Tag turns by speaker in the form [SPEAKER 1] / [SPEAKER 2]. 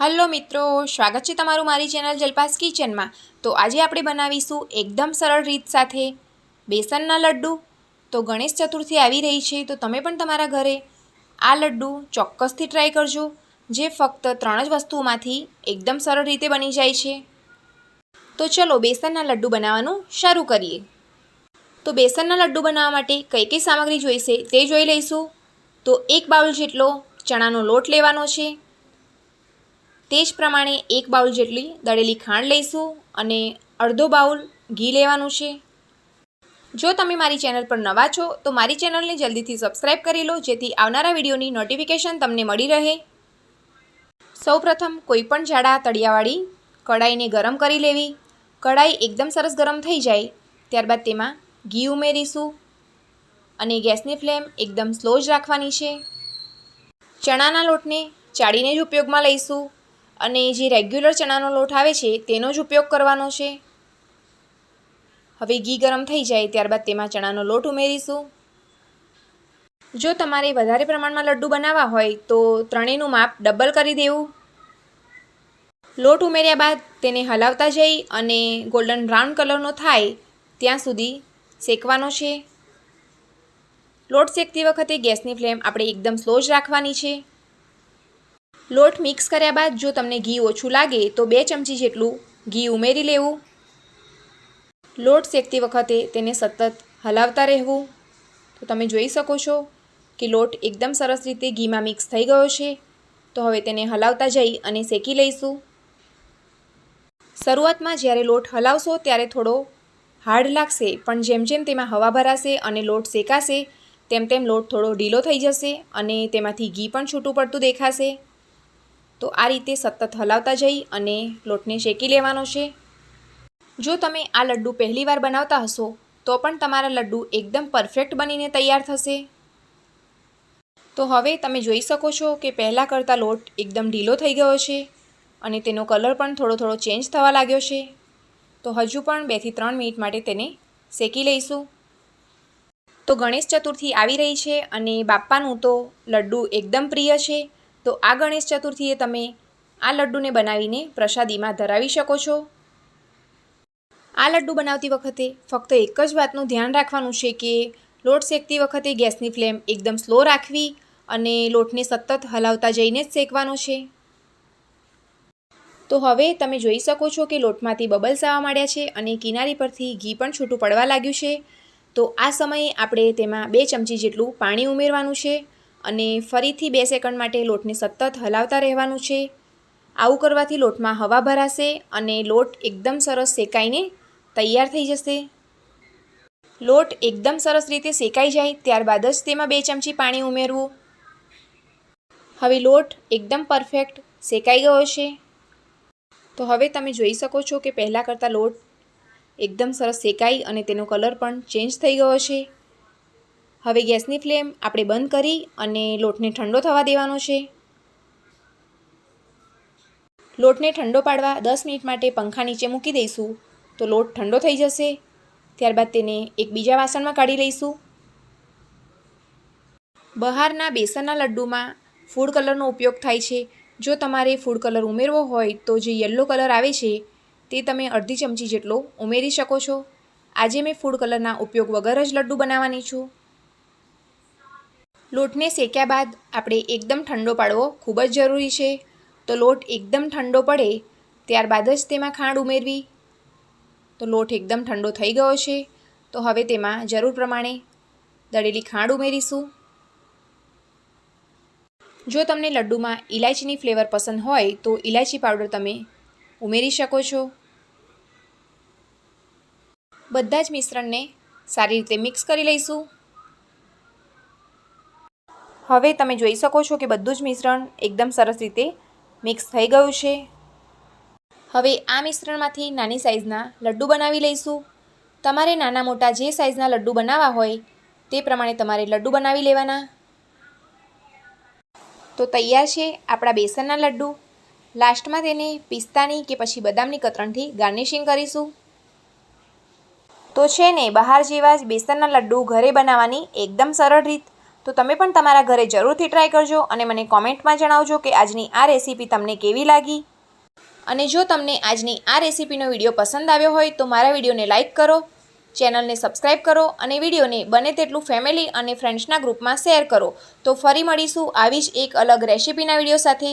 [SPEAKER 1] Hello મિત્રો, સ્વાગત છે તમારું મારી ચેનલ જલપાસ કિચનમાં. તો આજે આપણે બનાવીશું એકદમ સરળ રીત સાથે બેસનના લડ્ડુ. તો ગણેશ ચતુર્થી આવી રહી છે, તો તમે પણ તમારા ઘરે આ લડ્ડુ ચોક્કસથી ટ્રાય કરજો, જે ફક્ત ત્રણ જ વસ્તુઓમાંથી એકદમ સરળ રીતે બની જાય છે. તો ચલો બેસનના લડ્ડુ બનાવવાનું શરૂ કરીએ. તો બેસનના લડ્ડુ બનાવવા માટે કઈ કઈ સામગ્રી જોઈશે તે જોઈ લઈશું. તો એક બાઉલ જેટલો ચણાનો લોટ લેવાનો છે. તે જ પ્રમાણે એક બાઉલ જેટલી દળેલી ખાંડ લઈશું અને અડધો બાઉલ ઘી લેવાનું છે. જો તમે મારી ચેનલ પર નવા છો, તો મારી ચેનલને જલ્દીથી સબસ્ક્રાઈબ કરી લો, જેથી આવનારા વિડીયોની નોટિફિકેશન તમને મળી રહે. સૌપ્રથમ કોઈપણ જાડા તળિયાવાળી કડાઈને ગરમ કરી લેવી. કડાઈ એકદમ સરસ ગરમ થઈ જાય. ત્યારબાદ તેમાં ઘી ઉમેરીશું અને ગેસની ફ્લેમ એકદમ સ્લો જ રાખવાની છે. ચણાના લોટને ચાળીને જ ઉપયોગમાં લઈશું. અને જે રેગ્યુલર ચણાનો લોટ આવે છે, તેનો જ ઉપયોગ કરવાનો છે? હવે ઘી ગરમ થઈ જાય ત્યારબાદ તેમાં ચણાનો લોટ ઉમેરીશું. જો તમારે વધારે પ્રમાણમાં લડ્ડુ બનાવવા હોય, તો ત્રણેયનું માપ ડબલ કરી દેવું. લોટ ઉમેર્યા બાદ તેને હલાવતા જઈ અને ગોલ્ડન બ્રાઉન કલરનો થાય, ત્યાં સુધી શેકવાનો છે. લોટ શેકતી વખતે ગેસની ફ્લેમ આપણે એકદમ સ્લો જ રાખવાની છે. લોટ મિક્સ કર્યા બાદ જો તમને ઘી ઓછું લાગે તો બે ચમચી જેટલું ઘી ઉમેરી લેવું. લોટ શેકતી વખતે તેને સતત હલાવતા રહેવું. તો તમે જોઈ શકો છો કે લોટ એકદમ સરસ રીતે ઘીમાં મિક્સ થઈ ગયો છે. તો હવે તેને હલાવતા જઈ અને શેકી લઈશું. શરૂઆતમાં જ્યારે લોટ હલાવશો ત્યારે થોડો હાર્ડ લાગશે, પણ જેમ જેમ તેમાં હવા ભરાશે અને લોટ શેકાશે, તેમ તેમ લોટ થોડો ઢીલો થઈ જશે અને તેમાંથી ઘી પણ છૂટું પડતું દેખાશે. તો આ રીતે સતત હલાવતા જઈ અને લોટને શેકી લેવાનો છે. જો તમે આ લડ્ડુ પહેલીવાર બનાવતા હશો, તો પણ તમારા લડ્ડુ એકદમ પરફેક્ટ બનીને તૈયાર થશે. તો હવે તમે જોઈ શકો છો કે પહેલાં કરતાં લોટ એકદમ ઢીલો થઈ ગયો છે અને તેનો કલર પણ થોડો થોડો ચેન્જ થવા લાગ્યો છે. તો હજુ પણ બેથી ત્રણ મિનિટ માટે તેને શેકી લઈશું. તો ગણેશ ચતુર્થી આવી રહી છે અને બાપ્પાનું તો લડ્ડુ એકદમ પ્રિય છે. તો આ ગણેશ ચતુર્થીએ તમે આ લડ્ડુને બનાવીને પ્રસાદીમાં ધરાવી શકો છો. આ લડ્ડુ બનાવતી વખતે ફક્ત એક જ વાતનું ધ્યાન રાખવાનું છે કે લોટ શેકતી વખતે ગેસની ફ્લેમ એકદમ સ્લો રાખવી અને લોટને સતત હલાવતા જઈને જ શેકવાનો છે. તો હવે તમે જોઈ શકો છો કે લોટમાંથી બબલ્સ આવવા માંડ્યા છે અને કિનારી પરથી ઘી પણ છૂટું પડવા લાગ્યું છે. તો આ સમયે આપણે તેમાં બે ચમચી જેટલું પાણી ઉમેરવાનું છે. અને ફરીથી બે સેકન્ડ માટે લોટને સતત હલાવતા રહેવાનું છે. આવું કરવાથી લોટમાં હવા ભરાશે અને લોટ એકદમ સરસ શેકાઈને તૈયાર થઈ જશે. લોટ એકદમ સરસ રીતે શેકાઈ જાય ત્યારબાદ જ તેમાં બે ચમચી પાણી ઉમેરવું. હવે લોટ એકદમ પરફેક્ટ શેકાઈ ગયો છે. તો હવે તમે જોઈ શકો છો કે પહેલાં કરતાં લોટ એકદમ સરસ શેકાઈ અને તેનો કલર પણ ચેન્જ થઈ ગયો છે. હવે ગેસની ફ્લેમ આપણે બંધ કરી અને લોટને ઠંડો થવા દેવાનો છે. લોટને ઠંડો પાડવા દસ મિનિટ માટે પંખા નીચે મૂકી દઈશું. તો લોટ ઠંડો થઈ જશે. ત્યારબાદ તેને એક બીજા વાસણમાં કાઢી લઈશું. બહારના બેસનના લડ્ડુમાં ફૂડ કલરનો ઉપયોગ થાય છે. જો તમારે ફૂડ કલર ઉમેરવો હોય તો જે યલો કલર આવે છે, તે તમે અડધી ચમચી જેટલો ઉમેરી શકો છો. આજે મેં ફૂડ કલરના ઉપયોગ વગર જ લડ્ડુ બનાવવાની છું. લોટને શેક્યા બાદ આપણે એકદમ ઠંડો પાડવો ખૂબ જ જરૂરી છે. તો લોટ એકદમ ઠંડો પડે ત્યારબાદ જ તેમાં ખાંડ ઉમેરવી. તો લોટ એકદમ ઠંડો થઈ ગયો છે. તો હવે તેમાં જરૂર પ્રમાણે દળેલી ખાંડ ઉમેરીશું. જો તમને લડ્ડુમાં ઇલાયચીની ફ્લેવર પસંદ હોય તો ઇલાયચી પાવડર તમે ઉમેરી શકો છો. બધા જ મિશ્રણને સારી રીતે મિક્સ કરી લઈશું. હવે તમે જોઈ શકો છો કે બધું જ મિશ્રણ એકદમ સરસ રીતે મિક્સ થઈ ગયું છે. હવે આ મિશ્રણમાંથી નાની સાઇઝના લડ્ડુ બનાવી લઈશું. તમારે નાના મોટા જે સાઇઝના લડ્ડુ બનાવવા હોય તે પ્રમાણે તમારે લડ્ડુ બનાવી લેવાના. તો તૈયાર છે આપણા બેસનના લડ્ડુ. લાસ્ટમાં તેને પિસ્તાની કે પછી બદામની કતરણથી ગાર્નિશિંગ કરીશું. તો છે ને, બહાર જેવા જ બેસનના લડ્ડુ ઘરે બનાવવાની એકદમ સરળ રીત. તો તમે પણ તમારા ઘરે જરૂરથી ટ્રાય કરજો અને મને કોમેન્ટમાં જણાવજો કે આજની આ રેસીપી તમને કેવી લાગી. અને જો તમને આજની આ રેસીપીનો વીડિયો પસંદ આવ્યો હોય તો મારા વિડીયોને લાઇક કરો ચેનલને સબસ્ક્રાઇબ કરો અને વિડીયોને બને તેટલું ફેમિલી અને ફ્રેન્ડ્સના ગ્રુપમાં શેર કરો. તો ફરી મળીશું આવી જ એક અલગ રેસીપીના વીડિયો સાથે.